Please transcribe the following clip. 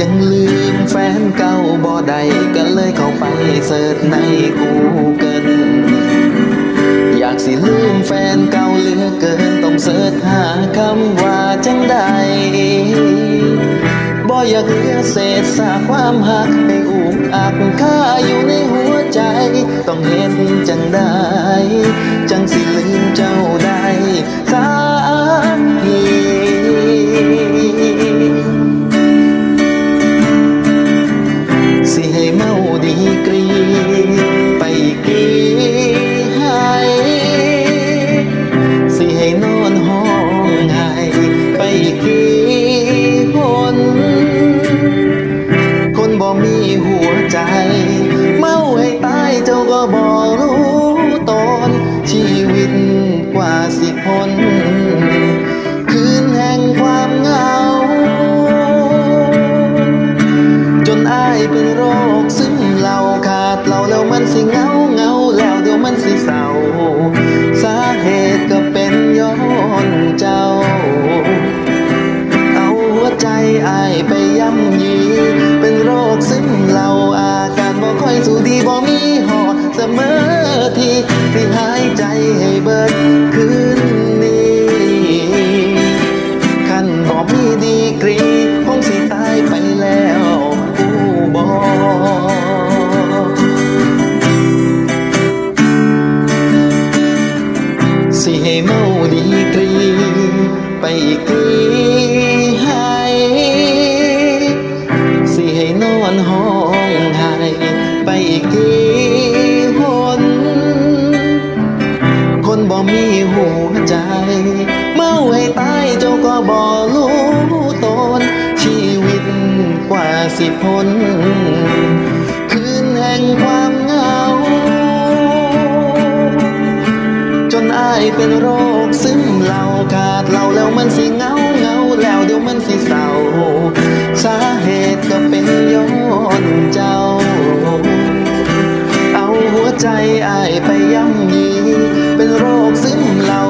ยังลืมแฟนเก่าบ่ได้ก็เลยเข้าไปเสิร์ชใน Google อยากสิลืมแฟนเก่าเหลือเกินต้องเสิร์ชหาคำว่าจังใดบ่อยากเหลือเศษซาความหักให้อุกอักค่าอยู่ในหัวใจ ต้องเห็นจังใด เป็นโรคซึมเหล่าขาดเหลาแล้วมันสิเงาเงาแล้วเดี๋ยวมันสิเศร้า สาเหตุก็เป็นย้อนเจ้า เอาหัวใจอายไปย่ำยี เป็นโรคซึมเหล่าอาการบ่ค่อยสู้ดีบ่มีหอดเสมอที เมาดีกรีไปกรีให้สิให้นอนห้องไห้ไปกีหนคนบ่มีหัวใจ เมาให้ตายเจ้าก็บ่รู้ตนชีวิตกว่าสิพ้นคืนแห่งความ เป็นโรคซึมเหล่าขาดเหล่าแล้วมันสิเงาเงาแล้วเดี๋ยวมันสิเศร้าสาเหตุก็เป็นย้อนเจ้า เอาหัวใจอายไปย่ำยีเป็นโรคซึมเหล่า